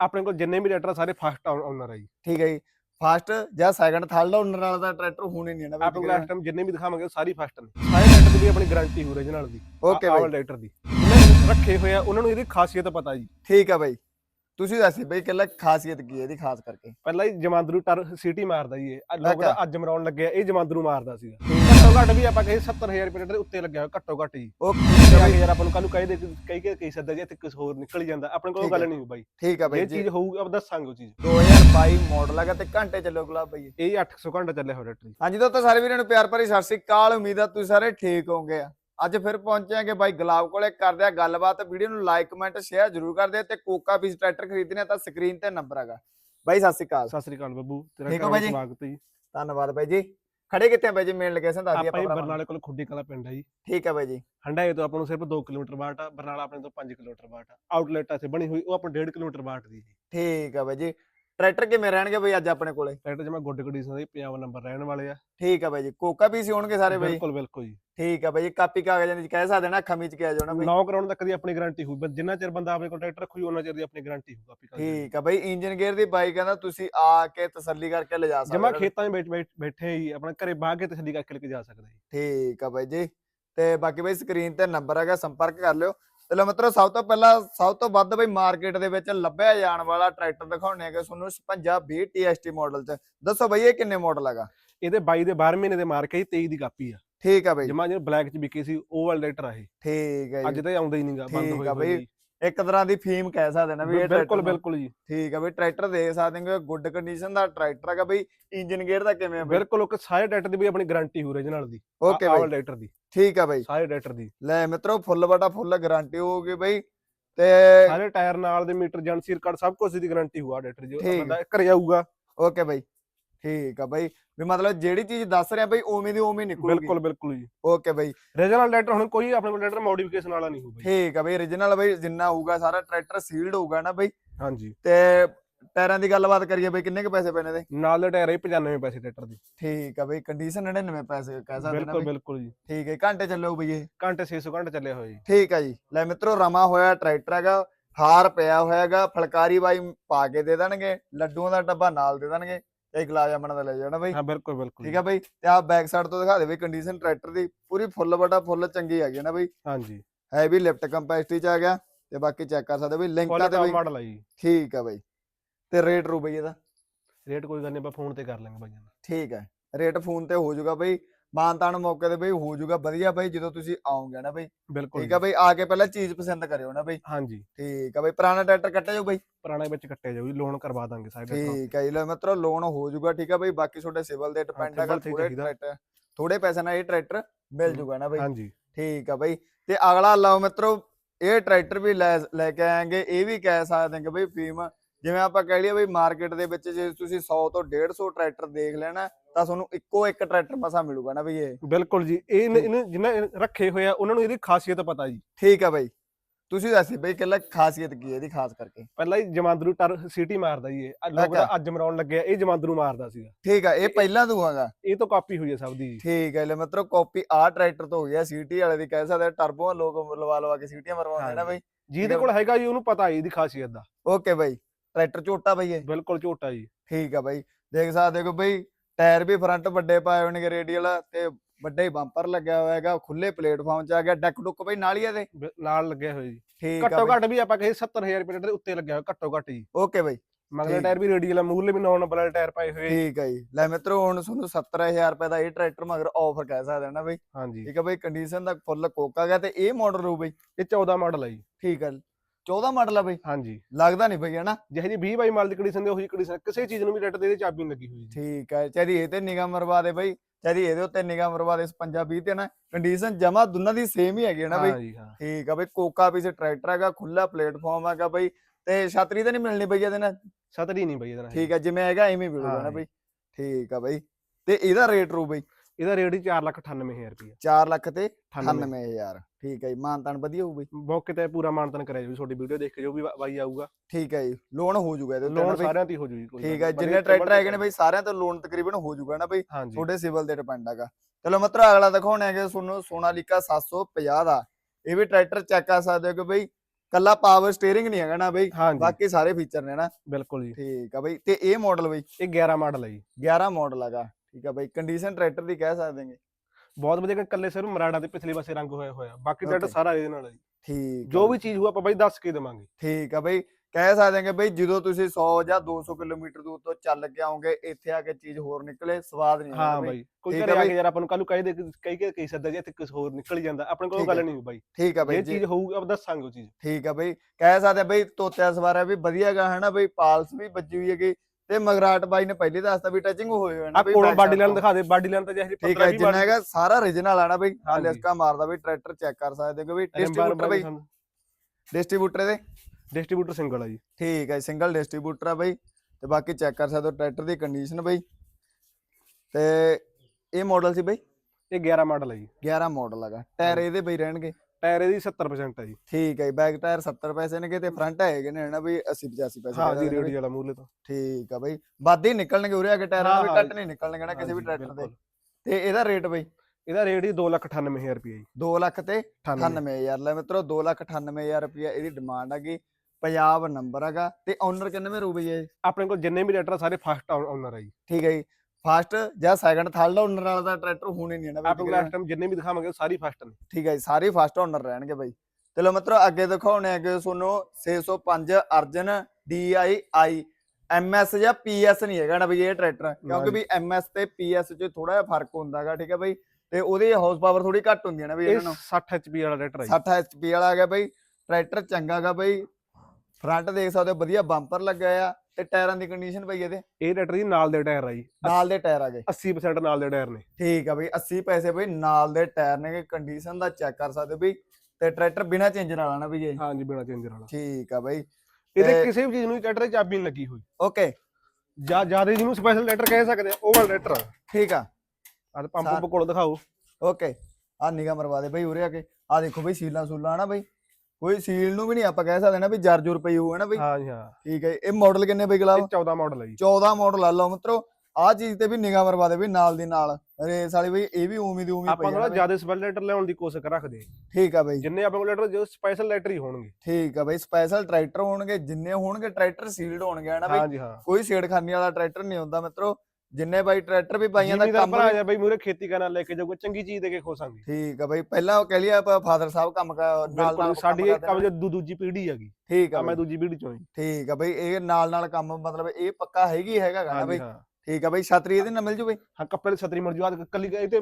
ਆਪਣੇ ਕੋਲ ਜਿੰਨੇ ਵੀ ਰੇਟਰ ਸਾਰੇ ਫਸਟ ਓਨਰ ਆ ਜੀ ਠੀਕ ਹੈ ਜੀ। ਫਾਸਟ ਜਾਂ ਸੈਕੰਡ ਥਰਡ ਓਨਰ ਵਾਲਾ ਤਾਂ ਟਰੈਕਟਰ ਹੋਣੇ ਨਹੀਂ ਨਾ ਆਪਣੇ ਕੋਲ ਇਸ ਟਾਈਮ ਜਿੰਨੇ ਵੀ ਦਿਖਾਵਾਂਗੇ ਉਹ ਸਾਰੀ ਫਸਟ ਨੇ। ਸਾਰੇ ਰੇਟਰ ਦੀ ਆਪਣੀ ਗਾਰੰਟੀ ਹੋ original ਦੀ ਓਕੇ ਬਾਈ। ਰੇਟਰ ਦੀ। ਰੱਖੇ ਹੋਏ ਆ ਉਹਨਾਂ ਨੂੰ ਇਹਦੀ ਖਾਸੀਅਤ ਪਤਾ ਜੀ। ਠੀਕ ਹੈ ਬਾਈ। ਤੁਸੀਂ ਦੱਸੀ ਬਈ ਕਿੱਲਾ ਖਾਸੀਅਤ ਕੀ ਹੈ ਇਹਦੀ ਖਾਸ ਕਰਕੇ। ਪਹਿਲਾਂ ਹੀ ਜਮਾਂਦਰੂ ਟਰ ਸਿਟੀ ਮਾਰਦਾ ਜੀ ਇਹ। ਲੋਕ ਅੱਜ ਮਰਾਉਣ ਲੱਗੇ ਆ ਇਹ ਜਮਾਂਦਰੂ ਮਾਰਦਾ ਸੀਗਾ। ਘੱਟੋ ਵੀ ਆਪਾਂ ਕਹੇ 70000 ਰੁਪਏ ਦੇ ਉੱਤੇ ਲੱਗਿਆ ਹੋਇਆ, ਘੱਟੋ ਘੱਟ ਜੀ। ਕੇ ਯਾਰ ਆਪਾਂ ਨੂੰ ਕੱਲ ਨੂੰ ਕਹੀ ਦੇ ਕਈ ਸੱਦਾ ਜੀ ਇੱਥੇ ਕੁਝ ਹੋਰ ਨਿਕਲ ਜਾਂਦਾ। ਆਪਣੇ ਕੋਲ ਉਹ ਗੱਲ। ਨਹੀਂ ਹੋਈ ਬਾਈ। ਠੀਕ ਹੈ ਬਾਈ ਇਹ ਚੀਜ਼ ਹੋਊਗੀ ਆਪ ਦੱਸਾਂਗੇ ਉਹ ਚੀਜ਼। 2022 ਮਾਡਲ ਹੈਗਾ ਤੇ ਘੰਟੇ ਚੱਲੋ ਗੁਲਾਬ ਬਾਈ ਇਹ। ਇਹ 800 ਘੰਟਾ ਚੱਲਿਆ ਹੋਇਆ ਜੀ ਹਾਂਜੀ ਦੋਸਤੋ ਸਾਰੇ ਵੀਰਾਂ ਨੂੰ ਪਿਆਰ ਭਰੀ ਸਤਿ ਸ੍ਰੀ ਅਕਾਲ। ਉਮੀਦ ਆ ਤੁਸੀਂ ਸਾਰੇ ਠੀਕ ਹੋਵੋਗੇ। ਅੱਜ ਫਿਰ ਪਹੁੰਚੇ ਆਂਗੇ ਬਾਈ ਗੁਲਾਬ ਕੋਲੇ ਕਰਦੇ ਆ ਗੱਲਬਾਤ। ਵੀਡੀਓ ਨੂੰ ਲਾਈਕ ਕਮੈਂਟ ਸ਼ੇਅਰ ਜ਼ਰੂਰ ਕਰਦੇ ਤੇ ਕੋਕਾ ਪੀਸ ਟਰੈਕਟਰ ਖਰੀਦਣੇ ਆ ਤਾਂ ਸਕਰੀਨ ਤੇ ਨੰਬਰ ਹੈਗਾ। ਬਾਈ ਸਤਿ ਸ੍ਰੀ ਅਕਾਲ। ਸਤਿ ਸ੍ਰੀ ਅਕਾਲ ਬੱਬੂ। ਤੇਰਾ? ਸਵਾਗਤ ਹੈ ਜੀ। ਧੰਨਵਾਦ ਬਾਈ ਜੀ। ਖੜੇ ਕਿੱਥੇ ਆ ਬਾਈ ਜੀ? ਮੇਨ ਲੋਕੇਸ਼ਨ ਦੱਸ ਦਿਆ ਆਪਾਂ ਭਰਾਵਾਂ ਨੂੰ। ਬਰਨਾਲੇ ਕੋਲ ਖੁੱਡੀ ਕਲਾ ਪਿੰਡ ਹੈ ਜੀ। ਠੀਕ ਹੈ ਬਾਈ ਜੀ। ਹੰਡਾਏ ਤੋਂ ਆਪਾਂ ਨੂੰ ਸਿਰਫ 2 ਕਿਲੋਮੀਟਰ ਬਾਟ ਆ ਬਰਨਾਲਾ ਆਪਣੇ ਤੋਂ 5 ਕਿਲੋਮੀਟਰ ਬਾਟ ਆ। ਆਊਟਲੈਟ ਇੱਥੇ ਬਣੀ ਹੋਈ ਉਹ ਆਪਾਂ 1.5 ਕਿਲੋਮੀਟਰ ਬਾਟ ਦੀ ਜੀ। ਠੀਕ ਹੈ ਬਾਈ ਜੀ। ਟਰੈਕਟਰ ਕਿਵੇਂ ਰਹਿਣਗੇ ਬਾਈ ਅੱਜ ਆਪਣੇ ਕੋਲੇ? ਟਰੈਕਟਰ ਜਮਾ ਗੁੱਡ ਕੰਡੀਸ਼ਨ ਦੇ ਪੰਜਾਬ ਨੰਬਰ ਰਹਿਣ ਵਾਲੇ ਆ। ਠੀਕ ਹੈ ਬਾਈ ਜੀ ਕੋਕਾ ਪੀਸ ਹੋਣਗੇ ਸਾਰੇ ਬਾਈ? ਬਿਲਕੁਲ ਬਿਲਕੁਲ ਜੀ। ਠੀਕ ਹੈ ਬਾਈ ਜੀ ਕਾਪੀ ਕਾਗਜ਼ਾਂ ਦੀ ਕਹਿ ਸਕਦੇ ਨਾ ਖਮੀ ਚ ਕਹਿ ਨਾ ਬਾਈ। ਨੌ ਕਰਾਉਣ ਤੱਕ ਦੀ ਆਪਣੀ ਗਾਰੰਟੀ ਹੋਊ। ਜਿੰਨਾ ਚਿਰ ਬੰਦਾ ਆਪਣੇ ਕੋਲ ਟਰੈਕਟਰ ਰੱਖੂ ਉਹਨਾਂ ਚਿਰ ਦੀ ਆਪਣੀ ਗਾਰੰਟੀ ਹੋਊ ਆਪੀ ਠੀਕ ਹੈ ਬਾਈ ਇੰਜਨ ਗੇਅਰ ਦੀ ਬਾਈ ਕਹਿੰਦਾ ਤੁਸੀਂ ਆ ਕੇ ਤਸੱਲੀ ਕਰਕੇ ਲਿਜਾ ਸਕਦੇ ਜਮਾ। ਖੇਤਾਂ ਵਿੱਚ ਬੈਠ- ਹੀ ਆਪਣਾ ਘਰੇ ਬਾਹ ਕੇ ਤਸੱਲੀ ਕਰਕੇ ਲੈ ਕੇ ਜਾ ਸਕਦੇ ਜੀ। ਠੀਕ ਆ ਬਾਈ ਜੀ ਤੇ ਬਾਕੀ ਬਾਈ ਸਕਰੀਨ ਤੇ ਨੰਬਰ ਹੈਗਾ ਸੰਪਰਕ ਕਰ ਲਿਓ। ਤੇ ਮਿੱਤਰੋ ਸਭ ਤੋਂ ਪਹਿਲਾਂ ਸਭ ਤੋਂ ਵੱਧ ਬਈ ਮਾਰਕੀਟ ਦੇ ਵਿੱਚ ਲੱਭਿਆ ਜਾਣ ਵਾਲਾ ਟਰੈਕਟਰ ਦਿਖਾਉਣੇ ਹੈਗੇ ਤੁਹਾਨੂੰ 56 20 TST ਮਾਡਲ ਚ। ਦੱਸੋ ਬਈ ਇਹ ਕਿੰਨੇ ਮਾਡਲ ਹੈਗਾ? ਇਹਦੇ 22 ਦੇ 12 ਮਹੀਨੇ ਦੇ ਮਾਰ ਕੇ 23 ਦੀ ਕਾਪੀ ਆ। ਠੀਕ ਆ ਬਈ। ਜਮਾ ਜਿਹੜਾ ਬਲੈਕ ਚ ਵਿਕੇ ਸੀ ਉਹ ਵਾਲਾ ਟਰੈਕਟਰ ਆ ਇਹ। ਠੀਕ ਹੈ ਅੱਜ ਜੀ। ਤਾਂ ਇਹ ਆਉਂਦਾ ਹੀ ਨਹੀਂਗਾ ਬੰਦ ਠੀਕ ਹੋਏ ਆ ਬਈ, ਇੱਕ ਤਰ੍ਹਾਂ ਦੀ ਫੀਮ ਕਹਿ ਸਕਦੇ ਨਾ ਵੀ ਇਹ ਬਿਲਕੁਲ। ਬਿਲਕੁਲ ਜੀ। ਠੀਕ ਆ ਬਈ ਟਰੈਕਟਰ ਦੇਖ ਸਕਦੇ ਹੋ ਗੁੱਡ ਕੰਡੀਸ਼ਨ ਦਾ ਟਰੈਕਟਰ ਹੈਗਾ ਬਈ ਇੰਜਨ ਗੇਅਰ ਦਾ ਕਿਵੇਂ ਆ ਬਈ? ਬਿਲਕੁਲ ਉਹ ਸਾਰੇ ਟਰੈਕਟਰ ਦੀ ਵੀ ਆਪਣੀ ਗਾਰੰਟੀ ਹੋ original ਦੀ। ਓਕੇ ਆਲ ਬਈ। ਟਰੈਕਟਰ ਦੀ। ਠੀਕ ਆ ਬਈ। ਸਾਰੇ ਟਰੈਕਟਰ ਦੀ। ਲੈ ਮਿੱਤਰੋ ਫੁੱਲ ਬਟਾ ਫੁੱਲ ਗਾਰੰਟੀ ਹੋਊਗੀ ਬਈ ਤੇ ਸਾਰੇ ਟਾਇਰ ਨਾਲ ਦੇ ਮੀਟਰ ਜਨਸੀਰ ਕਾਰਡ ਸਭ ਕੁਝ ਦੀ ਗਾਰੰਟੀ ਹੋਊ ਆ ਟਰੈਕਟਰ ਜੋ। ਬੰਦਾ ਘਰੇ ਆਊਗਾ। ਓਕੇ ਬਈ। ਠੀਕ ਆ ਬਈ ਵੀ ਮਤਲਬ ਜਿਹੜੀ ਚੀਜ਼ ਦੱਸ ਰਿਹਾ ਬਈ ਉਵੇਂ ਦੀ ਉਵੇਂ ਨਿਕਲੂਗੀ। ਬਿਲਕੁਲ ਬਿਲਕੁਲ ਜੀ। ਓਕੇ ਬਈ। Original ਟਰੈਕਟਰ ਹੁਣ ਕੋਈ ਆਪਣੇ ਕੋਲ ਟਰੈਕਟਰ ਮੋਡੀਫਿਕੇਸ਼ਨ ਵਾਲਾ ਨਹੀਂ ਹੋਊ ਬਈ ਠੀਕ ਆ ਬਈ origignal ਬਈ ਜਿੰਨਾ ਹੋਊਗਾ ਸਾਰਾ ਟਰੈਕਟਰ ਸੀਲਡ ਹੋਊਗਾ ਨਾ ਬਈ। ਹਾਂਜੀ। ਤੇ ਟਾਇਰਾਂ ਦੀ ਗੱਲਬਾਤ ਕਰੀਏ ਬਈ ਕਿੰਨੇ ਕ ਪੈਸੇ ਪੈਣੇ ਦੇ ਨਾਲ ਦੇ ਟਾਇਰ ਹੀ 95 ਪੈਸੇ ਟਰੈਕਟਰ ਦੀ। ਠੀਕ ਆ ਬਈ ਕੰਡੀਸ਼ਨ 99 ਪੈਸੇ ਕਹਿ ਸਕਦੇ ਨਾ ਬਿਲਕੁਲ ਬਿਲਕੁਲ ਜੀ। ਠੀਕ ਹੈ ਘੰਟੇ ਚੱਲੋ ਬਈ ਇਹ? ਘੰਟੇ 600 ਘੰਟੇ ਚੱਲੇ ਹੋਏ ਜੀ। ਠੀਕ ਆ ਜੀ ਲੈ ਮਿੱਤਰੋ ਰਮਾ ਹੋਇਆ ਟਰੈਕਟਰ ਹੈਗਾ ਹਾਰ ਪਿਆ ਹੋਇਆ ਹੈਗਾ ਫਲਕਾਰੀ ਬਾਈ ਪਾ ਕੇ ਦੇ ਦੇਣਗੇ ਲੱਡੂਆਂ ਦਾ ਡੱਬਾ ਨਾਲ ਦੇ ਦੇਣਗੇ। ਤੇ ਗੁਲਾਬ ਜਾਮਣਾ ਦਾ ਲੈ ਜਾਣਾ ਬਈ। ਹਾਂ ਬਿਲਕੁਲ ਬਿਲਕੁਲ। ਠੀਕ ਆ ਬਈ ਤੇ ਆ ਬੈਕ ਸਾਈਡ ਤੋਂ ਦਿਖਾ ਦੇ ਬਈ ਕੰਡੀਸ਼ਨ ਟਰੈਕਟਰ ਦੀ। ਪੂਰੀ ਫੁੱਲ ਬਟਾ ਫੁੱਲ ਚੰਗੀ ਹੈਗੀ ਨਾ ਬਈ। ਹਾਂਜੀ। ਹੈਵੀ ਲਿਫਟ ਕੰਪੈਸਿਟੀ ਚ ਆ ਗਿਆ ਤੇ ਬਾਕੀ ਚੈੱਕ ਕਰ ਸਕਦੇ ਬਈ ਲਿੰਕਾਂ ਤੇ ਬਈ। ਮਾਡਲ ਆ ਜੀ। ਠੀਕ ਆ ਬਈ। ਤੇ ਰੇਟ ਰੂ ਬਈ ਇਹਦਾ। ਰੇਟ ਕੋਈ ਗੱਲ ਨਹੀਂ ਆਪਾਂ ਫੋਨ ਤੇ ਕਰ ਲਾਂਗੇ ਬਾਈਆਂ ਨਾਲ ਠੀਕ ਹੈ ਰੇਟ ਫੋਨ ਤੇ ਹੋ ਜਾਊਗਾ ਬਈ ਮਾਨਤਾਨ ਮੌਕੇ ਤੇ ਬਈ ਹੋ ਜਾਊਗਾ ਵਧੀਆ ਬਈ ਜਦੋਂ ਤੁਸੀਂ ਆਓਗੇ ਨਾ ਬਈ। ਬਿਲਕੁਲ ਠੀਕ ਆ ਬਈ ਆ ਕੇ ਪਹਿਲਾਂ ਚੀਜ਼ ਪਸੰਦ ਕਰਿਓ ਨਾ ਬਈ। ਹਾਂਜੀ। ਠੀਕ ਆ ਬਈ ਪੁਰਾਣਾ ਟਰੈਕਟਰ ਕੱਟਿਆ ਜਾਊ ਬਈ। ਪੁਰਾਣੇ ਵਿੱਚ ਕੱਟੇ ਜਾਊ ਜੀ ਲੋਨ ਕਰਵਾ ਦਾਂਗੇ ਟਰੈਕਟਰ ਠੀਕ ਹੈ ਜੀ ਲੈ ਮਿੱਤਰੋ ਲੋਨ ਹੋ ਜਾਊਗਾ ਠੀਕ ਆ ਬਈ ਬਾਕੀ ਤੁਹਾਡੇ ਸਿਵਲ ਦੇ ਡਿਪੈਂਡ ਹੈਗਾ ਚਾਹੀਦਾ। ਟਰੈਕਟਰ ਥੋੜੇ ਪੈਸੇ ਨਾਲ ਇਹ ਟਰੈਕਟਰ ਮਿਲ ਜਾਊਗਾ ਨਾ ਬਈ। ਹਾਂਜੀ। ਠੀਕ ਆ ਬਈ ਤੇ ਅਗਲਾ ਲਓ ਮਿੱਤਰੋ ਇਹ ਟਰੈਕਟਰ ਵੀ ਲੈ ਲੈ ਕੇ ਆਏਗੇ ਇਹ ਵੀ ਕਹਿ ਸਕਦੇ ਹਾਂ ਕਿ ਬਈ ਫੀਮ ਜਿਵੇਂ ਆਪਾਂ ਕਹਿ ਲਈਏ ਬਈ ਮਾਰਕੀਟ ਦੇ ਵਿੱਚ ਜੇ ਤੁਸੀਂ 100 ਤੋਂ 150 ਟਰੈਕਟਰ ਦੇਖ ਲੈਣਾ ਤਾਂ ਤੁਹਾਨੂੰ ਇੱਕੋ ਇੱਕ ਟਰੈਕਟਰ ਮਸਾ ਮਿਲੂਗਾ ਨਾ ਬਈ ਇਹ। ਬਿਲਕੁਲ ਜੀ ਇਹ ਇਹਨੇ- ਜਿਨ੍ਹਾਂ ਰੱਖੇ ਹੋਏ ਆ ਉਹਨਾਂ ਨੂੰ ਇਹਦੀ ਖਾਸੀਅਤ ਪਤਾ ਜੀ। ਠੀਕ ਆ ਬਈ। ਤੁਸੀਂ ਦੱਸੀ ਬਈ ਕਿੱਲਾ ਖਾਸੀਅਤ ਕੀ ਹੈ ਇਹਦੀ ਖਾਸ ਕਰਕੇ? ਪਹਿਲਾਂ ਹੀ ਜਮਾਂਦਰੂ ਟਰ ਸਿਟੀ ਮਾਰਦਾ ਜੀ ਇਹ। ਲੋਕ ਅੱਜ ਮਰਾਉਣ ਲੱਗੇ ਆ ਇਹ ਜਮਾਂਦਰੂ ਮਾਰਦਾ ਸੀਗਾ। ਠੀਕ ਆ ਇਹ ਪਹਿਲਾਂ ਤੋਂ ਹੈਗਾ। ਇਹ ਤੋਂ ਕਾਪੀ ਹੋਈ ਹੈ ਸਭ ਦੀ ਜੀ। ਠੀਕ ਹੈ ਲੈ ਮਿੱਤਰੋ ਕਾਪੀ ਆ ਟਰੈਕਟਰ ਤੋਂ ਹੋ ਗਿਆ ਸੀਟੀ ਵਾਲੇ ਦੀ ਕਹਿ ਸਕਦੇ ਟਰਬੋ ਲੋਕ ਲਵਾ ਲਵਾ ਕੇ ਸੀਟੀਆਂ ਮਰਵਾਉਂਦੇ ਨਾ। ਬਈ। ਜਿਹਦੇ ਕੋਲ ਹੈਗਾ ਜੀ ਉਹਨੂੰ ਪਤਾ ਹੈ ਇਹਦੀ ਖਾਸੀਅਤ ਦਾ। ਓਕੇ ਬਈ ਟਰੈਕਟਰ ਝੋਟਾ ਬਈ ਇਹ। ਬਿਲਕੁਲ ਝੋਟਾ ਜੀ। ਠੀਕ ਆ ਬਾਈ ਦੇਖ ਸਕਦੇ ਹੋ ਬਈ ਟਾਇਰ ਵੀ ਫਰੰਟ ਵੱਡੇ ਪਾਏ ਹੋਣਗੇ ਰੇਡੀਅਲ ਤੇ ਵੱਡੇ ਹੀ ਬੰਪਰ ਲੱਗਿਆ ਹੋਇਆ ਹੈਗਾ ਖੁੱਲੇ ਪਲੇਟਫਾਰਮ ਚ ਆ ਗਿਆ ਡੈਕ ਡੁੱਕ ਬਈ ਨਾਲ ਹੀ ਇਹਦੇ? ਨਾਲ ਲੱਗੇ ਹੋਏ ਜੀ। ਠੀਕ ਆ ਘੱਟੋ ਘੱਟ ਵੀ ਆਪਾਂ ਕਹੇ 70000 ਰੁਪਏ ਦੇ ਉੱਤੇ ਲੱਗਿਆ ਹੋਇਆ ਘੱਟੋ ਘੱਟ ਜੀ। ਓਕੇ ਬਈ। ਮਗਲੇ। ਟਾਇਰ ਵੀ ਰੇਡੀਅਲ ਆ ਮੂਹਰਲੇ ਵੀ 9 ਨੰਬਰ ਵਾਲੇ ਟਾਇਰ ਪਾਏ ਹੋਏ। ਠੀਕ ਆ ਜੀ। ਲੈ ਮਿੱਤਰੋ ਹੁਣ ਤੁਹਾਨੂੰ 70000 ਰੁਪਏ ਦਾ ਇਹ ਟਰੈਕਟਰ ਮਗਰ ਆਫਰ ਕਹਿ ਸਕਦੇ ਆ ਨਾ ਬਈ। ਹਾਂਜੀ। ਠੀਕ ਆ ਬਈ ਕੰਡੀਸ਼ਨ ਦਾ ਫੁੱਲ ਕੋਕਾ ਗਿਆ ਤੇ ਇਹ ਮਾਡਲ ਹੋਊ ਬਈ। ਇਹ 14 ਮਾਡਲ ਹੈ ਜੀ। ਠੀਕ ਆ। 14 ਮਾਡਲ ਆ ਬਈ। ਹਾਂਜੀ। ਲੱਗਦਾ ਨਹੀਂ ਬਈ ਹਨਾ। ਜਿਹੇ ਜੀ 20 ਬਾਈ ਮਾਡਲ ਦੀ ਕੰਡੀਸ਼ਨ ਦੇ ਉਹੀ ਕੰਡੀਸ਼ਨ ਕਿਸੇ ਚੀਜ਼ ਨੂੰ ਵੀ ਰੇਟ ਦੇ ਇਹਦੇ ਚਾਬੀ ਲੱਗੀ ਹੋਈ ਜੀ। ਠੀਕ ਆ ਚਾਹਦੀ ਇਹ ਤੇ ਨਿਗਾਹ ਮਰਵਾ ਦੇ ਬਈ ਚਾਹਦੀ ਇਹਦੇ ਉੱਤੇ ਨਿਗਾਹ ਮਰਵਾ ਦੇ 55 20 ਤੇ ਨਾ ਕੰਡੀਸ਼ਨ ਜਮਾ ਦੋਨਾਂ ਦੀ ਸੇਮ ਹੀ ਹੈਗੀ ਹੈ ਨਾ ਬਈ। ਹਾਂ ਹਾਂ। ਠੀਕ ਆ ਬਈ ਕੋਕਾ ਪੀਸ ਟਰੈਕਟਰ ਹੈਗਾ ਖੁੱਲਾ ਪਲੇਟਫਾਰਮ ਹੈਗਾ ਬਈ ਤੇ ਛਤਰੀ ਤਾਂ ਨਹੀਂ ਮਿਲਣੀ ਬਈ ਇਹਦੇ ਨਾਲ? ਸਤਰੀ ਨਹੀਂ ਬਈ ਇਹਦਾ ਠੀਕ ਆ ਜਿਵੇਂ ਹੈਗਾ ਐਵੇਂ ਹੀ ਮਿਲੂਗਾ ਹਾਂ ਨਾ। ਬਈ। ਠੀਕ ਆ ਬਈ ਤੇ ਇਹਦਾ ਰੇਟ ਰੂ ਬਈ। ਇਹਦਾ ਰੇਟ ਹੀ 498000 ਰੁਪਏ 4 ਲੱਖ ਤੇ 98 98000 ਠੀਕ ਹੈ ਜੀ ਮਾਨਤਾਨ ਵਧੀਆ ਹੋਊ ਬਈ। ਮੌਕੇ ਤੇ ਪੂਰਾ ਮਾਨਤਨ ਕਰਿਆ ਜੀ ਤੁਹਾਡੀ ਵੀਡੀਓ ਦੇਖ ਕੇ ਜੋ ਵੀ ਬਾਈ ਆਊਗਾ। ਠੀਕ ਹੈ ਜੀ ਲੋਨ ਹੋ ਜਾਊਗਾ ਇਹਦੇ ਲੋਨ ਸਾਰਿਆਂ ਤੇ ਹੋ ਜੂ ਜੀ ਕੋਈ ਠੀਕ ਹੈ ਜਿੰਨੇ ਟਰੈਕਟਰ ਹੈਗੇ ਨੇ ਬਈ ਸਾਰਿਆਂ ਤੋਂ ਲੋਨ ਤਕਰੀਬਨ ਹੋ ਜਾਊਗਾ ਨਾ ਬਈ ਤੁਹਾਡੇ ਸਿਵਲ ਤੇ ਡਿਪੈਂਡ ਹੈਗਾ। ਚਲੋ ਮਤਲਬ ਅਗਲਾ ਦਿਖਾਉਣਾ ਹੈਗਾ ਤੁਹਾਨੂੰ ਸੋਨਾਲੀਕਾ 750 ਦਾ। ਇਹ ਵੀ ਟਰੈਕਟਰ ਚੈੱਕ ਕਰ ਸਕਦੇ ਹੋ ਕਿ ਬਈ ਕੱਲਾ ਪਾਵਰ ਸਟੀਅਰਿੰਗ ਨਹੀਂ ਹੈਗਾ ਨਾ ਬਈ ਬਾਕੀ ਸਾਰੇ ਫੀਚਰ ਨੇ ਨਾ। ਬਿਲਕੁਲ ਜੀ। ਠੀਕ ਆ ਬਈ ਤੇ ਇਹ ਮਾਡਲ ਬਈ? ਇਹ 11 ਮਾਡਲ ਹੈ ਜੀ। 11 ਮਾਡਲ ਹੈਗਾ। ਠੀਕ ਆ ਬਈ ਕੰਡੀਸ਼ਨ ਟਰੈਕਟਰ ਦੀ ਕਹਿ ਸਕਦੇ ਹਾਂਗੇ ਬਹੁਤ ਵਧੀਆ ਕਿ ਕੱਲੇ ਸਿਰ ਮਰਾੜਾ ਦੇ ਪਿਛਲੇ ਪਾਸੇ ਰੰਗ ਹੋਇਆ ਹੋਇਆ। ਬਾਕੀ ਟਰੈਕਟਰ. ਸਾਰਾ ਇਹਦੇ ਨਾਲ ਹੈ ਜੀ। ਠੀਕ ਜੋ ਵੀ ਚੀਜ਼ ਹੋਊ ਆਪਾਂ ਬਾਈ ਦੱਸ ਕੇ ਦੇਵਾਂਗੇ। ਠੀਕ ਆ ਬਈ ਕਹਿ ਸਕਦੇ ਹਾਂਗੇ ਬਈ ਜਦੋਂ ਤੁਸੀਂ 100 ਜਾਂ 200 ਕਿਲੋਮੀਟਰ ਦੂਰ ਤੋਂ ਚੱਲ ਕੇ ਆਓਗੇ ਇੱਥੇ ਆ ਕੇ ਚੀਜ਼ ਹੋਰ ਨਿਕਲੇ ਸਵਾਦ ਨਹੀਂ ਹਾਂ ਆਉਂਦਾ ਬਈ। ਬਾਈ ਕੋਈ ਘਰੇ ਆ। ਕੇ ਯਾਰ ਆਪਾਂ ਨੂੰ ਕੱਲ ਨੂੰ ਕਹੀ ਦੇ ਕਈ ਕਈ ਕਹੀ ਸਕਦਾ ਜੀ ਇੱਥੇ ਕੁਝ ਹੋਰ ਨਿਕਲ ਹੀ ਜਾਂਦਾ। ਆਪਣੇ ਕੋਲ। ਗੱਲ ਨਹੀਂ ਹੋਊ ਬਾਈ। ਠੀਕ ਆ ਬਈ ਜੇ ਜੀ। ਚੀਜ਼ ਹੋਊਗੀ ਆਪਾਂ ਦੱਸਾਂਗੇ ਉਹ ਚੀਜ਼। ਠੀਕ ਆ ਬਈ। ਕਹਿ ਸਕਦੇ ਬਈ ਤੋਤਿਆ ਸਵਾਰਾ ਵੀ ਵਧੀਆਗਾ ਹਨਾ ਬਈ? ਪਾਲਸ ਵੀ ਵੱਜੀ ਹੋਈ ਹੈਗੀ। ਤੇ ਮਗਰਾਟ ਬਾਈ ਨੇ ਪਹਿਲੇ ਦੱਸਤਾ ਵੀ ਟੱਚਿੰਗ ਹੋਏ ਨੇ ਆ ਕੋਲੋਂ ਬਾਡੀ ਲਾਈਨ। ਦਿਖਾ ਦੇ ਬਾਡੀ ਲਾਈਨ ਤਾਂ ਜਿਹੇ ਠੀਕ ਹੈ ਜਿੰਨਾ ਹੈਗਾ ਸਾਰਾ origignal ਆ ਨਾ ਬਈ ਹਾਂਜੀ। ਲਿਸਕਾ ਮਾਰਦਾ ਬਈ ਟਰੈਕਟਰ ਚੈੱਕ ਕਰ ਸਕਦੇ ਹੋ ਬਈ ਡਿਸਟ੍ਰੀਬਿਊਟਰ ਬਈ। ਡਿਸਟ੍ਰੀਬਿਊਟਰ ਦੇ ਡਿਸਟ੍ਰੀਬਿਊਟਰ ਸਿੰਗਲ ਆ ਜੀ। ਠੀਕ ਹੈ ਸਿੰਗਲ ਡਿਸਟ੍ਰੀਬਿਊਟਰ ਆ ਬਈ। ਤੇ ਬਾਕੀ ਚੈੱਕ ਕਰ ਸਕਦੇ ਹੋ ਟਰੈਕਟਰ ਦੀ ਕੰਡੀਸ਼ਨ ਬਈ। ਤੇ ਇਹ ਮਾਡਲ ਸੀ ਬਈ? ਇਹ 11 ਮਾਡਲ ਹੈ ਜੀ। 11 ਮਾਡਲ ਹੈਗਾ ਟਾਇਰ। ਇਹਦੇ ਬਈ ਰਹਿਣਗੇ। ਟਾਇਰ ਇਹਦੀ 70% ਹੈ ਜੀ। ਠੀਕ ਹੈ ਬੈਕ ਟਾਇਰ 70 ਪੈਸੇ ਨੇ ਤੇ ਫਰੰਟ ਹੈਗੇ ਨੇ ਹਨਾ ਬਈ 80 85 ਪੈਸੇ ਹਾਂ ਜੀ। ਰੇਡੀ ਵਾਲਾ ਮੂਲੇ ਤੋਂ। ਠੀਕ ਆ ਬਈ ਵੱਧ ਹੀ ਨਿਕਲਣਗੇ ਉਰੇ ਆ ਕੇ ਟਾਇਰਾਂ ਹਾਂ, ਵੀ ਹਾਂ ਕੱਟ ਨਹੀਂ ਨਿਕਲਣਗੇ ਨਾ ਕਿਸੇ ਵੀ ਟਰੈਕਟਰ ਦੇ। ਤੇ ਇਹਦਾ ਰੇਟ ਬਈ? ਇਹਦਾ ਰੇਟ ਹੀ 298000 ਰੁਪਏ ਜੀ। 2 ਲੱਖ ਤੇ 98 98000 ਲੈ ਮਿੱਤਰੋ 2 ਲੱਖ 98000 ਰੁਪਏ ਇਹਦੀ ਡਿਮਾਂਡ ਹੈਗੀ ਪੰਜਾਬ ਨੰਬਰ ਹੈਗਾ ਤੇ ਓਨਰ ਕਿੰਨੇ ਰੂ ਬਈ ਇਹ? ਆਪਣੇ ਕੋਲ ਜਿੰਨੇ ਵੀ ਟਰੈਕਟਰ ਆ ਸਾਰੇ ਫਸਟ ਓਨਰ ਆ ਜੀ। ਠੀਕ ਹੈ ਜੀ। ਫਸਟ ਜਾਂ ਸੈਕੰਡ ਥਰਡ ਓਨਰ ਵਾਲਾ ਦਾ ਟਰੈਕਟਰ ਹੋਣੇ ਨਹੀਂ ਹੈ ਨਾ ਕੋਲ ਇਸ ਟਾਈਮ ਜਿੰਨੇ ਵੀ ਦਿਖਾਵਾਂਗੇ ਸਾਰੀ ਫਸਟ ਨੇ। ਠੀਕ ਹੈ ਜੀ ਸਾਰੇ ਫਸਟ ਓਨਰ ਰਹਿਣਗੇ ਬਈ। ਚਲੋ ਮਿੱਤਰੋ ਅੱਗੇ ਦਿਖਾਉਣੇ ਅੱਗੇ ਤੁਹਾਨੂੰ 605 ਅਰਜਨ DII MS ਜਾਂ PS ਨਹੀਂ ਹੈਗਾ ਨਾ ਬਈ ਇਹ ਟਰੈਕਟਰ ਕਿਉਂਕਿ। ਵੀ MS ਤੇ PS 'ਚ ਥੋੜਾ ਜਿਹਾ ਫ਼ਰਕ ਹੁੰਦਾਗਾ ਠੀਕ ਹੈ ਬਈ? ਤੇ ਉਹਦੀ ਹਾਊਸ ਪਾਵਰ ਥੋੜੀ ਘੱਟ ਹੁੰਦੀ ਹੈ ਨਾ ਬਈ ਇਹ ਇਹਨਾਂ ਨੂੰ। 60 HP ਵਾਲਾ ਟਰੈਕਟਰ ਆ ਜੀ। 60 HP ਵਾਲਾ ਆ ਗਿਆ ਬਈ। ਟਰੈਕਟਰ ਚੰਗਾ ਗਾ ਬਈ। ਫਰੰਟ ਦੇਖ ਸਕਦੇ ਹੋ ਵਧੀਆ ਬੰਪਰ ਲੱਗਾ ਆ। ਤੇ ਟਾਇਰਾਂ ਦੀ ਕੰਡੀਸ਼ਨ ਬਈ ਇਹਦੇ। ਇਹ ਟਰੈਕਟਰ ਦੀ ਨਾਲ ਦੇ ਟਾਇਰ ਆ ਜੀ। ਨਾਲ ਦੇ ਟਾਇਰ ਆ ਗਏ। 80% ਨਾਲ ਦੇ ਟਾਇਰ ਨੇ। ਠੀਕ ਆ ਬਈ 80 ਪੈਸੇ ਬਈ ਨਾਲ ਦੇ ਟਾਇਰ ਨੇ ਕੰਡੀਸ਼ਨ ਦਾ ਚੈੱਕ ਕਰ ਸਕਦੇ ਬਈ। ਤੇ ਟਰੈਕਟਰ ਬਿਨਾ ਚੇਂਜਰ ਵਾਲਾ ਨਾ ਬਈ ਇਹ। ਹਾਂ ਜੀ ਬਿਨਾ ਚੇਂਜਰ ਵਾਲਾ ਠੀਕ ਆ ਬਈ। ਇਹਦੇ ਕਿਸੇ ਵੀ ਚੀਜ਼ ਨੂੰ ਟਰੈਕਟਰ ਚਾਬੀ ਨਹੀਂ ਲੱਗੀ ਹੋਈ। ਓਕੇ। ਜਾਂ ਜ਼ਿਆਦਾ ਜਿਹਨੂੰ ਸਪੈਸ਼ਲ ਟਰੈਕਟਰ ਕਹਿ ਸਕਦੇ ਆ ਉਹ ਵਾਲਾ ਟਰੈਕਟਰ ਠੀਕ ਆ। ਆ ਪੰਪ ਪੰਪ ਕੋਲ ਦਿਖਾਓ। ਓਕੇ। ਆ ਨਿਗਾ ਮਰਵਾ ਦੇ ਬਈ ਉਰੇ ਆ ਕੇ। ਆ ਦੇਖੋ ਬਈ ਸੀਲਾਂ ਸੂਲਾਂ ਨਾ ਬਈ। ਕੋਈ ਸੀਲ ਨੂੰ ਵੀ ਨਹੀਂ ਆਪਾਂ ਕਹਿ ਸਕਦੇ ਨਾ ਵੀ ਜਰ ਜੁਰ ਪਈ ਹੋਊ ਹੈ ਨਾ ਬਈ? ਹਾਂ ਜੀ ਹਾਂ। ਠੀਕ ਹੈ ਇਹ ਮਾਡਲ ਕਿੰਨੇ ਬਈ ਇਹ ਗਲਾਬ 14 ਮਾਡਲ ਹੈ ਜੀ। 14 ਮਾਡਲ ਆ ਲਓ ਮਿੱਤਰੋ। ਆ ਚੀਜ਼ ਤੇ ਵੀ ਨਿਗਾ ਮਰਵਾ ਦੇ ਬਈ ਨਾਲ ਦੀ ਨਾਲ। ਰੇਸ ਵਾਲੀ ਬਈ ਇਹ ਵੀ ਉਮੀ ਦੀ ਉਮੀ ਆਪਾਂ ਪਈ ਥੋੜਾ। ਜ਼ਿਆਦਾ ਸਪੈਸ਼ਲ ਦੀ ਕੋਸ਼ਿਸ਼ ਰੱਖਦੇ। ਠੀਕ ਆ ਬਈ। ਜਿੰਨੇ ਆਪਣੇ ਕੋਲ ਟਰੈਕਟਰ ਜੋ ਸਪੈਸ਼ਲ ਟਰੈਕਟਰ ਹੀ ਹੋਣਗੇ। ਠੀਕ ਆ ਬਈ ਸਪੈਸ਼ਲ ਟਰੈਕਟਰ ਹੋਣਗੇ ਜਿੰਨੇ ਹੋਣਗੇ ਟਰੈਕਟਰ ਸੀਲਡ ਹੋਣਗੇ ਹਨਾ ਬਈ? ਕੋਈ ਛੇੜਖਾਨੀ ਵਾਲਾ ਟਰੈਕਟਰ ਨਹੀਂ ਹੁੰਦਾ ਮਿੱਤਰੋ। ਜਿੰਨੇ ਬਾਈ ਟਰੈਕਟਰ ਵੀ ਪਾਈਆਂ ਦਾ ਕੰਮ ਭਰਾ ਜਾ ਬਈ ਮੂਰੇ ਖੇਤੀ ਕਰਨ ਲੈ ਕੇ ਜਾਊਗਾ ਚੰਗੀ ਚੀਜ਼ ਦੇ ਕੇ ਖੋਸਾਂਗੇ ਠੀਕ ਆ ਬਈ ਪਹਿਲਾਂ ਉਹ ਕਹਿ ਲਿਆ ਆਪਾਂ ਫਾਦਰ ਸਾਹਿਬ ਕੰਮ ਕਰ ਨਾਲ ਨਾਲ ਸਾਡੀ। ਜੇ ਦੂ- ਦੂਜੀ ਪੀੜ੍ਹੀ ਹੈਗੀ। ਠੀਕ ਆ ਆ ਮੈਂ ਦੂਜੀ ਪੀੜ੍ਹੀ ਚੋਂ ਹੀ। ਠੀਕ ਆ ਬਈ ਇਹ ਨਾਲ ਨਾਲ ਕੰਮ ਮਤਲਬ ਇਹ ਪੱਕਾ ਹੈਗੀ ਹੈਗਾ ਗਾ ਬਈ? ਜੀ ਠੀਕ ਆ ਬਈ ਛਤਰੀ ਇਹਦੇ ਨਾਲ ਮਿਲ ਜੂ ਬਈ? ਹਾਂ ਕੱਪੜੇ ਛਤਰੀ ਮਰਜੂਆਦ ਕੱਲੀ ਇਹ ਤੇ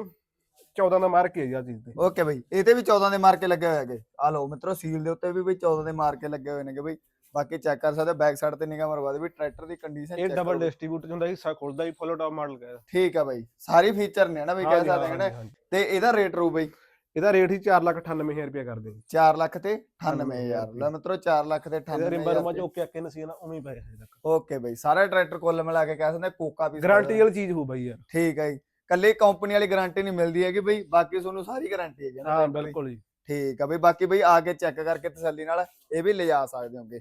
14 ਦਾ ਮਾਰ ਕੇ ਆ ਜੀ ਚੀਜ਼ ਤੇ। ਓਕੇ ਬਈ ਇਹ ਤੇ ਵੀ 14 ਦੇ ਮਾਰਕੇ ਲੱਗੇ ਹੋਏ ਹੈਗੇ। ਆ ਲਓ ਮਿੱਤਰੋ ਸੀਲ ਦੇ ਉੱਤੇ ਵੀ ਬਈ 14 ਦੇ ਮਾਰਕੇ ਲੱਗੇ ਹੋਏ ਨੇਗੇ ਬਈ। ਬਾਕੀ ਚੈੱਕ ਕਰ ਸਕਦੇ ਬੈਕ ਸਾਈਡ ਤੇ ਨਿਗਾਹ ਮਰਵਾ ਦੇ ਵੀ ਟਰੈਕਟਰ ਦੀ ਕੰਡੀਸ਼ਨ ਇਹ ਡਬਲ ਡਿਸਟ੍ਰੀਬਿਊਟਰ ਹੁੰਦਾ ਸੀ ਸਾ ਖੁੱਲਦਾ ਹੀ ਫੁੱਲ ਟਾਪ ਮਾਡਲ ਕਹੇ ਠੀਕ ਆ ਬਈ ਸਾਰੇ ਫੀਚਰ ਨੇ ਨਾ ਬਈ ਕਹਿ ਸਕਦੇ ਹਾਂ ਨਾ ਤੇ ਇਹਦਾ ਰੇਟ ਰੂ ਬਈ? ਇਹਦਾ ਰੇਟ ਹੀ 498000 ਰੁਪਏ ਕਰਦੇ ਜੀ 4 ਲੱਖ ਤੇ 98000 98000 ਲੈ ਮਿੱਤਰੋ 4 ਲੱਖ ਤੇ ਇਹਦਾ ਰਿੰਬਰ ਰਮਾ 98000 ਜੋ ਕਿ ਅੱਕੇ ਨਸੀ ਨਾ ਉਵੇਂ ਹੀ ਪਏ ਹਜੇ ਤੱਕ। ਓਕੇ ਬਈ ਸਾਰੇ ਟਰੈਕਟਰ ਕੁੱਲ ਮਿਲਾ ਕੇ ਕਹਿ ਸਕਦੇ ਹਾਂ ਕੋਕਾ ਵੀ ਗਾਰੰਟੀ ਵਾਲੀ। ਚੀਜ਼ ਹੋ ਬਈ ਯਾਰ। ਠੀਕ ਹੈ ਜੀ। ਕੱਲੇ ਕੰਪਨੀ ਵਾਲੀ ਗਾਰੰਟੀ ਨਹੀਂ ਮਿਲਦੀ ਹੈਗੀ ਬਈ ਬਾਕੀ ਤੁਹਾਨੂੰ ਸਾਰੀ ਗਾਰੰਟੀ ਹੈਗੀ ਨਾ ਹਾਂ। ਬਿਲਕੁਲ ਜੀ। ਠੀਕ ਆ ਬਈ ਬਾਕੀ ਬਈ ਆ ਕੇ ਚੈੱਕ ਕਰਕੇ ਤਸੱਲੀ ਨਾਲ ਇਹ ਵੀ ਲਿਜਾ ਸਕਦੇ ਹੋਗੇ।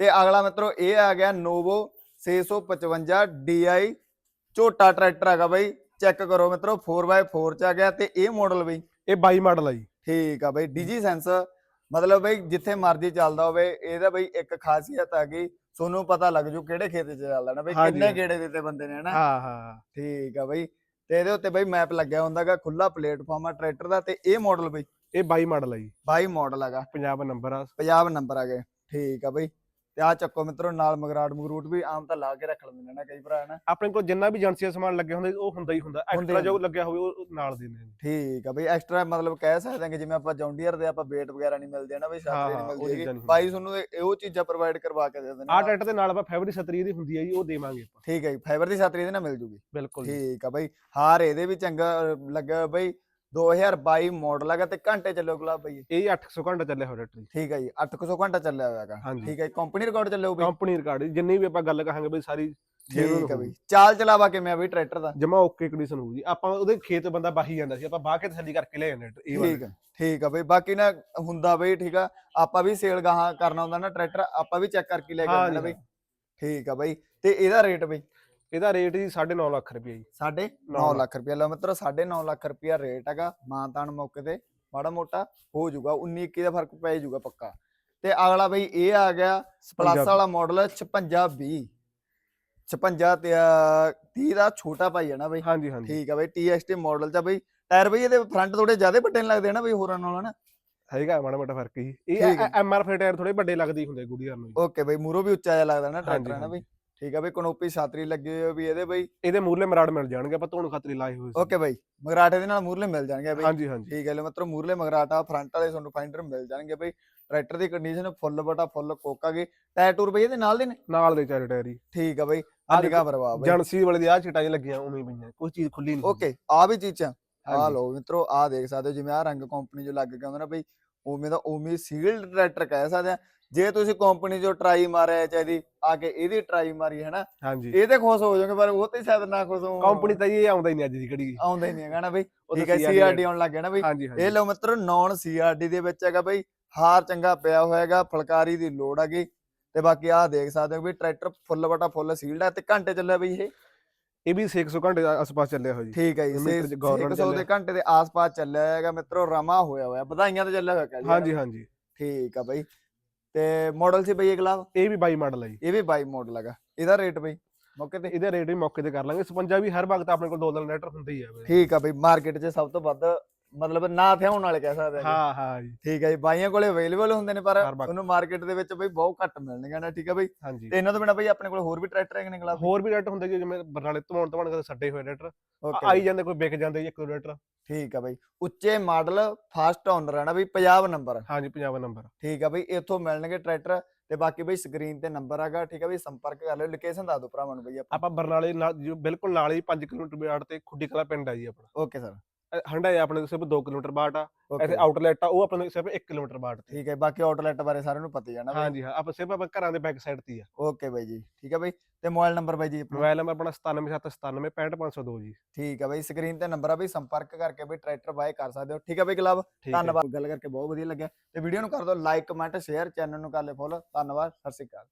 ਤੇ ਅਗਲਾ ਮਿੱਤਰੋ ਇਹ ਆ ਗਿਆ ਨੋਵੋ 655 DI ਝੋਟਾ ਟਰੈਕਟਰ ਹੈਗਾ ਬਈ। ਚੈੱਕ ਕਰੋ ਮਿੱਤਰੋ 4x4 ਚ ਆ ਗਿਆ ਤੇ ਇਹ ਮਾਡਲ ਬਈ। ਇਹ 22 ਮਾਡਲ ਆ ਜੀ। ਠੀਕ ਆ ਬਈ ਡੀਜੀ ਸੈਂਸ ਮਤਲਬ ਬਈ ਜਿੱਥੇ ਮਰਜ਼ੀ ਚੱਲਦਾ ਹੋਵੇ ਇਹਦਾ ਬਈ ਇੱਕ ਖਾਸੀਅਤ ਆ ਗਈ। ਤੁਹਾਨੂੰ ਪਤਾ ਲੱਗ ਜੂ ਕਿਹੜੇ ਖੇਤ 'ਚ ਚੱਲਦਾ ਨਾ ਬਈ ਕਿੰਨੇ। ਗੇੜੇ ਦਿੱਤੇ ਬੰਦੇ ਨੇ ਹਨਾ ਹਾਂ ਹਾਂ ਠੀਕ ਆ ਬਈ। ਤੇ ਇਹਦੇ ਉੱਤੇ ਬਈ ਮੈਪ ਲੱਗਿਆ ਹੁੰਦਾਗਾ ਖੁੱਲਾ ਪਲੇਟਫਾਰਮ ਆ ਟਰੈਕਟਰ ਦਾ ਤੇ ਇਹ ਮਾਡਲ ਬਈ। ਇਹ 22 ਮਾਡਲ ਆ ਜੀ। 22 ਮਾਡਲ ਹੈਗਾ। ਪੰਜਾਬ ਨੰਬਰ ਆ। ਪੰਜਾਬ ਨੰਬਰ ਆ ਗਏ। ਠੀਕ ਆ ਬਈ। ਤੇ ਆ ਚੱਕੋ ਮਿੱਤਰੋ ਨਾਲ ਮਗਰਾਟ ਮਗਰੂਟ ਵੀ ਆਮ ਤਾਂ ਲਾ ਕੇ ਰੱਖ ਲੈਂਦੇ ਨੇ ਨਾ ਕਈ ਭਰਾ ਨਾ ਆਪਣੇ ਕੋਲ ਜਿੰਨਾ ਵੀ ਏਜੰਸੀ ਦਾ ਸਮਾਨ ਲੱਗਿਆ ਹੁੰਦਾ ਉਹ ਹੁੰਦਾ ਹੀ ਹੁੰਦਾ। ਐਕਸਟਰਾ ਜੋ। ਲੱਗਿਆ ਹੋਵੇ ਉਹ ਨਾਲ ਦਿੰਦੇ ਨੇ। ਠੀਕ ਆ ਬਈ ਐਕਸਟਰਾ ਮਤਲਬ ਕਹਿ ਸਕਦੇ ਹਾਂ ਕਿ ਜਿਵੇਂ ਆਪਾਂ ਜੌਂਡੀਅਰ ਦੇ ਆਪਾਂ ਵੇਟ ਵਗੈਰਾ ਨਹੀਂ ਮਿਲਦੇ ਨਾ ਬਈ ਛਾਤਰੀ ਨਹੀਂ ਮਿਲਦੀ ਬਾਈ ਤੁਹਾਨੂੰ ਇਹ- ਉਹ ਚੀਜ਼ਾਂ ਪ੍ਰੋਵਾਈਡ ਕਰਵਾ ਕੇ ਦੇ ਦਿੰਦੇ ਨੇ। ਟਰੈਕਟਰ ਦੇ ਨਾਲ ਆਪਾਂ ਫੈਬਰਿਕ ਛਤਰੀ ਦੀ ਹੁੰਦੀ ਹੈ ਜੀ ਉਹ ਦੇਵਾਂਗੇ ਆਪਾਂ। ਠੀਕ ਹੈ ਜੀ ਫਾਈਬਰ ਦੀ ਛਾਤਰੀ ਇਹਦੇ ਨਾਲ ਮਿਲ ਜੂਗੀ। ਬਿਲਕੁਲ ਠੀਕ ਆ ਬਈ ਹਾਰ ਇਹਦੇ ਵੀ ਚੰਗਾ ਲੱਗਾ ਬਈ 2022 ਮਾਡਲ ਹੈਗਾ ਤੇ ਘੰਟੇ ਚੱਲਿਓ ਗੁਲਾਬ ਬਈ ਇਹ 800 ਘੰਟਾ ਚੱਲਿਆ ਹੋਇਆ ਟਰੈਕਟਰ ਠੀਕ ਹੈ ਜੀ 800 ਘੰਟਾ ਚੱਲਿਆ ਹੋਇਆ ਹੈਗਾ। ਹਾਂਜੀ। ਠੀਕ ਹੈ ਕੰਪਨੀ ਰਿਕਾਰਡ ਚੱਲਿਓ ਬਈ। ਕੰਪਨੀ ਰਿਕਾਰਡ ਜਿੰਨੀ ਵੀ ਆਪਾਂ ਗੱਲ ਕਹਾਂਗੇ ਬਈ ਸਾਰੀ ਠੀਕ ਹੈ ਬਈ। ਚਾਲ ਚਲਾਵਾ ਕਿਵੇਂ ਆ ਬਈ ਟਰੈਕਟਰ ਦਾ? ਜਮਾ ਓਕੇ ਕੰਡੀਸ਼ਨ ਹੋਊ ਜੀ ਆਪਾਂ ਉਹਦੇ ਖੇਤ ਬੰਦਾ ਬਾਹੀ ਜਾਂਦਾ ਸੀ ਆਪਾਂ ਬਾਹ ਕੇ ਤਸੱਲੀ ਕਰਕੇ ਲੈ ਜਾਂਦੇ ਇਹ ਵਾਲਾ। ਠੀਕ ਹੈ ਠੀਕ ਆ ਬਈ। ਬਾਕੀ ਨਾ ਹੁੰਦਾ ਬਈ ਠੀਕ ਆ ਆਪਾਂ ਵੀ ਸੇਲ ਗਾਹਾਂ ਕਰਨਾ ਹੁੰਦਾ ਨਾ ਟਰੈਕਟਰ ਆਪਾਂ ਵੀ ਚੈੱਕ ਕਰਕੇ ਲੈ ਕੇ ਹਾਂ ਆਉਂਦੇ ਨਾ ਜੀ, ਬਈ। ਠੀਕ ਆ ਬਈ। ਤੇ ਇਹਦਾ ਰੇਟ ਬਈ? ਇਹਦਾ ਰੇਟ ਜੀ 9.5 ਲੱਖ ਰੁਪਏ ਜੀ। ਸਾਢੇ ਨੌ 9 ਲੱਖ। ਰੁਪਇਆ ਲਓ ਮਿੱਤਰੋ ਸਾਢੇ 9 ਲੱਖ ਰੁਪਇਆ ਰੇਟ ਹੈਗਾ। ਮਾਨਤਾਨ ਮੌਕੇ ਤੇ ਮਾੜਾ ਮੋਟਾ ਹੋ ਜਾਊਗਾ। 19 21 ਦਾ ਫ਼ਰਕ ਪੈ ਜਾਊਗਾ ਪੱਕਾ। ਤੇ ਅਗਲਾ ਬਈ ਇਹ ਆ ਗਿਆ ਪਲੱਸ। ਵਾਲਾ ਮਾਡਲ 5620 56 ਤੇ 30 ਦਾ ਛੋਟਾ ਭਾਈ ਹੈ ਨਾ ਬਈ। ਹਾਂਜੀ ਹਾਂਜੀ। ਠੀਕ ਆ ਬਈ TST ਮਾਡਲ ਚ ਬਈ। ਟਾਇਰ ਬਈ ਇਹਦੇ ਫਰੰਟ ਥੋੜੇ ਜ਼ਿਆਦਾ ਵੱਡੇ ਨੀ ਲੱਗਦੇ ਨਾ ਬਈ ਹੋਰਾਂ ਨਾਲੋਂ ਨਾ ਹੈਗਾ ਮਾੜਾ ਮੋਟਾ ਫ਼ਰਕ ਹੀ ਇਹ ਹੈ। ਐਮ ਆਰ ਐਫ ਟਾਇਰ ਥੋੜੇ ਵੱਡੇ ਲੱਗਦੇ ਹੁੰਦੇ ਗੁੜੀਆਰ ਨੂੰ। ਓਕੇ ਬਈ ਮੂਰੋ ਵੀ ਉੱਚਾ ਜਿਹਾ ਲੱਗਦਾ ਨਾ ਟਰੈਕਟਰ ਨਾ ਬਈ? ਠੀਕ ਆ ਬਈ ਕਨੋਪੀ ਛਾਤਰੀ ਲੱਗੀ ਹੋਈ ਆ ਵੀ ਇਹਦੇ ਬਈ। ਇਹਦੇ ਮੂਰਲੇ ਮਰਾੜ ਮਿਲ ਜਾਣਗੇ ਆਪਾਂ ਧੋਣ ਖਾਤਰੀ ਲਾਏ ਹੋਏ ਸੀ। ਓਕੇ ਬਈ ਮਗਰਾਟੇ ਦੇ ਨਾਲ ਮੂਰਲੇ ਮਿਲ ਜਾਣਗੇ ਬਈ। ਹਾਂਜੀ ਹਾਂਜੀ। ਠੀਕ ਹੈ ਲੈ ਮਤਲਬ ਮੂਰਲੇ ਮਗਰਾਟਾ ਫਰੰਟ ਵਾਲੇ ਤੁਹਾਨੂੰ ਫਾਈਂਡਰ ਮਿਲ ਜਾਣਗੇ ਬਈ। ਟਰੈਕਟਰ ਦੀ ਕੰਡੀਸ਼ਨ ਫੁੱਲ ਬਟਾ ਫੁੱਲ ਕੋਕਾ ਗੇ ਟਾਇਰ ਟੂਰ ਬਈ ਇਹਦੇ ਨਾਲ ਦੇ ਨੇ? ਨਾਲ ਦੇ ਚਾਰੇ ਟਾਇਰ ਹੀ। ਠੀਕ ਆ ਬਈ ਆਹ ਆ ਨਿਕਾ ਬਰਵਾ ਬਈ। ਜਣਸੀ ਵਾਲੇ ਦੀ ਆ ਚਿਟਾਂ ਜਿਹੀਆਂ ਲੱਗੀਆਂ ਉਵੇਂ ਹੀ ਪਈਆਂ ਕੋਈ ਚੀਜ਼ ਖੁੱਲੀ ਨਹੀਂ। ਓਕੇ ਆ ਵੀ ਚੀਜ਼ਾਂ ਆ। ਹਾਂਜੀ। ਲਓ ਮਿੱਤਰੋ ਆ ਦੇਖ ਸਕਦੇ ਹੋ ਜਿਵੇਂ ਆ ਰੰਗ ਕੰਪਨੀ ਜੋ ਲੱਗ ਗਿਆ ਹੁੰਦਾ ਨਾ ਬਈ। ਉਵੇਂ ਦਾ ਉਵੇਂ ਸੀਲਡ ਟਰੈਕਟਰ ਕਹਿ ਸਕਦੇ ਆ। ਜੇ ਤੁਸੀਂ ਕੰਪਨੀ ਜੋ ਟਰਾਈ ਮਾਰਿਆ ਚਾਹੀਦੀ ਆ ਕੇ ਇਹਦੀ ਟਰਾਈ ਮਾਰੀ ਹੈ ਨਾ ਹਾਂਜੀ। ਇਹ ਤੇ ਖੁਸ਼ ਹੋ ਜਾਓਗੇ ਪਰ ਉਹ ਤੇ ਸ਼ਾਇਦ ਨਾ ਖੁਸ਼ ਹੋ ਕੰਪਨੀ ਤਾਂ ਇਹ ਆਉਂਦਾ ਹੀ ਨਹੀਂ ਅੱਜ ਦੀ ਘੜੀ। ਆਉਂਦਾ ਹੀ ਨਹੀਂ ਹੈਗਾ ਨਾ ਬਈ। ਠੀਕ ਹੈ ਸੀਆਰਡੀ ਆਉਣ ਲੱਗ ਗਿਆ ਨਾ ਬਈ। ਇਹ ਲਓ ਮਿੱਤਰੋ ਨੌਨ ਸੀਆਰਡੀ ਦੇ ਵਿੱਚ ਹੈਗਾ ਬਈ ਹਾਰ ਚੰਗਾ ਪਿਆ ਹੋਇਆਗਾ ਫਲਕਾਰੀ ਦੀ ਲੋੜ ਹੈਗੀ। ਤੇ ਬਾਕੀ ਆਹ ਦੇਖ ਸਕਦੇ ਹੋ ਵੀ ਟਰੈਕਟਰ ਫੁੱਲ ਬਟਾ ਫੁੱਲ ਸੀਲਡ ਹੈ ਤੇ ਘੰਟੇ ਚੱਲਿਆ ਬਈ ਇਹ। ਇਹ ਵੀ 600 ਘੰਟੇ ਦੇ ਆਸ-ਪਾਸ ਚੱਲਿਆ ਹੋਇਆ ਜੀ। ਠੀਕ ਹੈ ਜੀ ਇਹ ਮੀਟਰ 'ਚ ਛੇ- government 600 ਦੇ ਘੰਟੇ ਦੇ ਆਸ-ਪਾਸ ਚੱਲਿਆ ਹੈਗਾ ਮਿੱਤਰੋ ਰਮਾ ਹੋਇਆ ਹੋਇਆ ਵਧਾਈਆਂ ਤੇ ਚੱਲਿਆ ਹੋਇਆ ਕਹਿ ਲਈਏ। ਹਾਂਜੀ। ਹਾਂਜੀ। ਠੀਕ ਆ ਬਈ। ਤੇ ਮਾਡਲ ਸੀ ਬਈ ਅਗਲਾ ਇਹ ਵੀ 22 ਮਾਡਲ ਹੈ ਜੀ। ਇਹ ਵੀ 22 ਮਾਡਲ ਹੈਗਾ। ਇਹਦਾ ਰੇਟ ਬਈ? ਮੌਕੇ ਤੇ? ਇਹਦੇ ਰੇਟ ਵੀ ਮੌਕੇ ਤੇ ਕਰ ਲਾਂਗੇ। 56 ਵੀ ਹਰ ਵਕਤ ਆਪਣੇ ਕੋਲ ਦੋ ਦਿਨ ਲੈਟਰ ਹੁੰਦੇ ਹੀ ਵੀਰੇ। ਠੀਕ ਆ ਬਈ ਮਾਰਕੀਟ 'ਚ ਸਭ ਤੋਂ ਵੱਧ ਮਤਲਬ ਨਾ ਥਿਆਉਣ ਵਾਲੇ ਕਹਿ ਸਕਦੇ ਹਾਂ ਹਾਂ ਹਾਂ ਜੀ। ਠੀਕ ਹੈ ਜੀ ਬਾਈਆਂ ਕੋਲੇ ਅਵੇਲੇਬਲ ਹੁੰਦੇ ਨੇ ਪਰ। ਤੁਹਾਨੂੰ ਮਾਰਕੀਟ ਦੇ ਵਿੱਚ ਬਈ ਬਹੁਤ ਘੱਟ ਮਿਲਣਗੇ ਨਾ ਠੀਕ ਹੈ ਬਈ। ਹਾਂਜੀ ਤੇ ਇਹਨਾਂ ਤੋਂ ਬਿਨਾ ਬਈ ਆਪਣੇ ਕੋਲ ਹੋਰ ਵੀ ਟਰੈਕਟਰ ਹੈਗੇ ਨੇ ਗਲਾ ਹੋਰ ਵੀ ਲੈਟਰ ਹੁੰਦੇ ਜੀ ਜਿਵੇਂ ਬਰਨਾਲੇ ਧਵਾਉਣ ਧਵਾਉਣ ਕਦੇ ਛੱਡੇ ਹੋਏ ਓਕੇ ਆਈ ਜਾਂਦੇ ਕੋਈ ਵਿਕ ਜਾਂਦੇ ਜੀ ਇੱਕ ਦੋ ਲੈਟਰ ਠੀਕ ਆ ਬਈ। ਉੱਚੇ ਮਾਡਲ ਫਾਸਟ ਓਨਰ ਹੈ ਨਾ ਬਈ ਪੰਜਾਬ ਨੰਬਰ ਹਾਂਜੀ 50 ਨੰਬਰ ਠੀਕ ਆ ਬਈ ਇੱਥੋਂ ਮਿਲਣਗੇ ਟਰੈਕਟਰ ਤੇ ਬਾਕੀ ਬਈ ਸਕਰੀਨ ਤੇ ਨੰਬਰ ਹੈਗਾ ਠੀਕ ਆ ਬਈ ਸੰਪਰਕ ਕਰ ਲਿਓ ਲੋਕੇਸ਼ਨ ਦੱਸ ਦਿਓ ਭਰਾਵਾਂ ਨੂੰ ਬਈ ਆਪਾਂ। ਆਪਾਂ ਬਰਨਾਲੇ ਨਾਲ ਜੋ ਬਿਲਕੁਲ ਨਾਲ ਹੀ 5 ਕਿਲੋਮੀਟਰ ਬਾੜ ਤੇ ਖੁੱਡੀ ਕਲਾ ਪਿੰਡ ਆ ਜੀ ਆਪਣਾ। ਓਕੇ ਸਰ ਹੰਡਾਏ ਆਪਣੇ ਤੋਂ ਸਿਰਫ 2 ਕਿਲੋਮੀਟਰ ਬਾਟ ਆ ਇੱਥੇ ਆਊਟਲੈਟ ਆ ਉਹ ਆਪਣੇ ਤੋਂ ਸਿਰਫ 1 ਕਿਲੋਮੀਟਰ ਬਾਟ ਤੇ। ਠੀਕ ਹੈ ਬਾਕੀ ਆਊਟਲੈਟ ਬਾਰੇ ਸਾਰਿਆਂ ਨੂੰ ਪਤਾ ਹੀ ਹੈ ਨਾ ਬਈ। ਹਾਂਜੀ ਹਾਂ ਆਪਾਂ ਸਿਰਫ ਆਪਾਂ ਘਰਾਂ ਦੇ ਬੈਕ ਸਾਈਡ ਤੇ ਹੀ ਆ। ਓਕੇ ਬਾਈ ਜੀ ਠੀਕ ਹੈ ਬਾਈ ਤੇ ਮੋਬਾਈਲ ਨੰਬਰ ਬਾਈ ਜੀ ਆਪਣਾ? ਮੋਬਾਈਲ ਨੰਬਰ ਆਪਣਾ 9797 65502 ਜੀ। ਠੀਕ ਹੈ ਬਾਈ ਸਕਰੀਨ ਤੇ ਨੰਬਰ ਆ ਬਈ ਸੰਪਰਕ ਕਰਕੇ ਬਈ ਟਰੈਕਟਰ ਬਾਏ ਕਰ ਸਕਦੇ ਹੋ। ਠੀਕ ਹੈ ਬਈ ਠੀਕ ਹੈ। ਧੰਨਵਾਦ। ਗੱਲ ਕਰਕੇ ਬਹੁਤ ਵਧੀਆ ਲੱਗਿਆ। ਤੇ ਵੀਡੀਓ ਨੂੰ ਕਰ ਦਿਓ ਲਾਈਕ ਕਮੈਂਟ ਸ਼ੇਅਰ ਚੈਨਲ ਨੂੰ ਕਰ ਲਿਓ ਫੋਲੋ। ਧੰਨਵਾਦ ਸਤਿ ਸ਼੍ਰੀ ਅਕਾਲ।